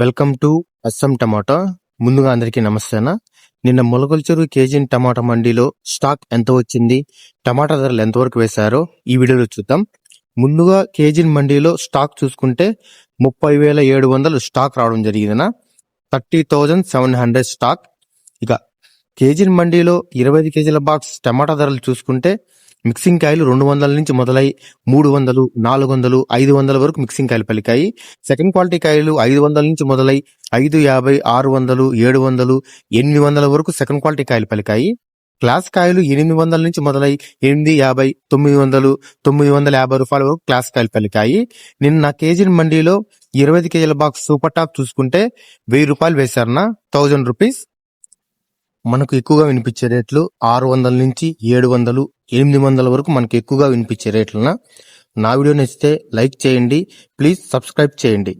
Welcome to Assam టమాటా. ముందుగా అందరికీ నమస్తేనా? నిన్న మొలకల్చెరు కేజీన్ టమాటా మండీలో స్టాక్ ఎంత వచ్చింది? టమాటా ధరలు ఎంతవరకు వేశారో ఈ వీడియోలో చూద్దాం. ముందుగా కేజీన్ మండీలో స్టాక్ చూసుకుంటే ముప్పై వేల ఏడు వందలు స్టాక్ రావడం జరిగిందినా thirty thousand seven hundred stock. ఇక కేజీన్ మండీలో ఇరవై ఐదు కేజీల బాక్స్ టమాటా ధరలు చూసుకుంటే మిక్సింగ్ కాయలు రెండు వందల నుంచి మొదలై మూడు వందలు నాలుగు వందలు ఐదు వందల వరకు మిక్సింగ్ కాయలు పలికాయి. సెకండ్ క్వాలిటీ కాయలు ఐదు వందల నుంచి మొదలై ఐదు యాభై ఆరు వందలు ఏడు వందలు ఎనిమిది వందల వరకు సెకండ్ క్వాలిటీ కాయలు పలికాయి. క్లాస్ కాయలు ఎనిమిది వందల నుంచి మొదలై ఎనిమిది యాభై తొమ్మిది వందలు తొమ్మిది వందల యాభై రూపాయల వరకు క్లాస్ కాయలు పలికాయి. నిన్న కేజీ మండీలో ఇరవై ఐదు కేజీల బాక్స్ సూపర్ టాప్ చూసుకుంటే వెయ్యి రూపాయలు వేశారన్న థౌజండ్ రూపీస్. మనకు ఎక్కువగా వినిపించే రేట్లు ఆరు వందల నుంచి ఏడు వందలు ఎనిమిది వందల వరకు మనకి ఎక్కువగా వినిపించే రేట్లన నా వీడియో నచ్చితే లైక్ చేయండి. ప్లీజ్ సబ్స్క్రైబ్ చేయండి.